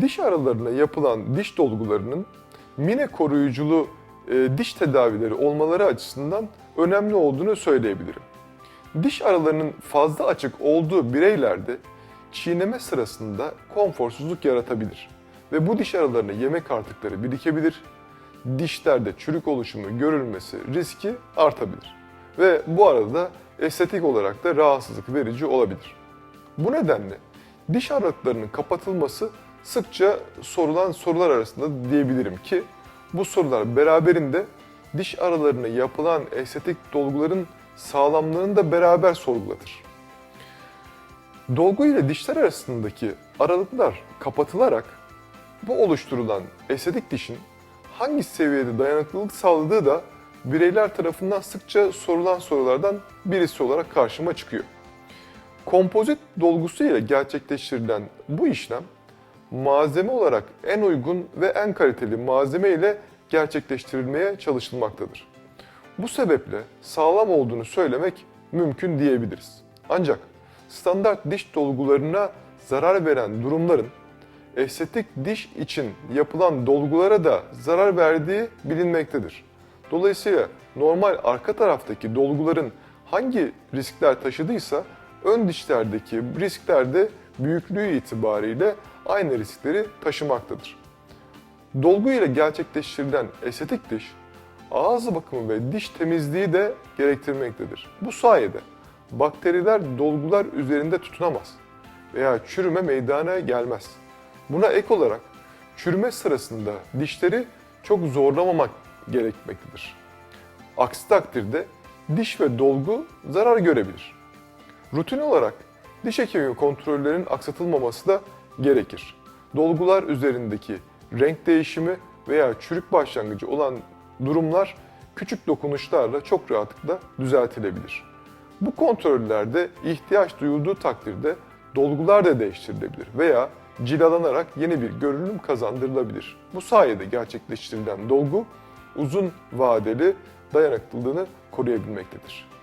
Diş aralarına yapılan diş dolgularının mine koruyuculu e, diş tedavileri olmaları açısından önemli olduğunu söyleyebilirim. Diş aralarının fazla açık olduğu bireylerde çiğneme sırasında konforsuzluk yaratabilir ve bu diş aralarına yemek artıkları birikebilir, dişlerde çürük oluşumu görülmesi riski artabilir ve bu arada estetik olarak da rahatsızlık verici olabilir. Bu nedenle diş aralıklarının kapatılması sıkça sorulan sorular arasında diyebilirim ki bu sorular beraberinde diş aralarına yapılan estetik dolguların sağlamlığını da beraber sorgulatır. Dolgu ile dişler arasındaki aralıklar kapatılarak bu oluşturulan estetik dişin hangi seviyede dayanıklılık sağladığı da bireyler tarafından sıkça sorulan sorulardan birisi olarak karşıma çıkıyor. Kompozit dolgusu ile gerçekleştirilen bu işlem malzeme olarak en uygun ve en kaliteli malzeme ile gerçekleştirilmeye çalışılmaktadır. Bu sebeple sağlam olduğunu söylemek mümkün diyebiliriz. Ancak standart diş dolgularına zarar veren durumların estetik diş için yapılan dolgulara da zarar verdiği bilinmektedir. Dolayısıyla normal arka taraftaki dolguların hangi riskler taşıdıysa ön dişlerdeki riskler de büyüklüğü itibariyle aynı riskleri taşımaktadır. Dolgu ile gerçekleştirilen estetik diş, ağız bakımı ve diş temizliği de gerektirmektedir. Bu sayede bakteriler dolgular üzerinde tutunamaz veya çürüme meydana gelmez. Buna ek olarak çürüme sırasında dişleri çok zorlamamak gerekmektedir. Aksi takdirde diş ve dolgu zarar görebilir. Rutin olarak diş hekimi kontrollerinin aksatılmaması da gerekir. Dolgular üzerindeki renk değişimi veya çürük başlangıcı olan durumlar küçük dokunuşlarla çok rahatlıkla düzeltilebilir. Bu kontrollerde ihtiyaç duyulduğu takdirde dolgular da değiştirilebilir veya cilalanarak yeni bir görünüm kazandırılabilir. Bu sayede gerçekleştirilen dolgu uzun vadeli dayanıklılığını koruyabilmektedir.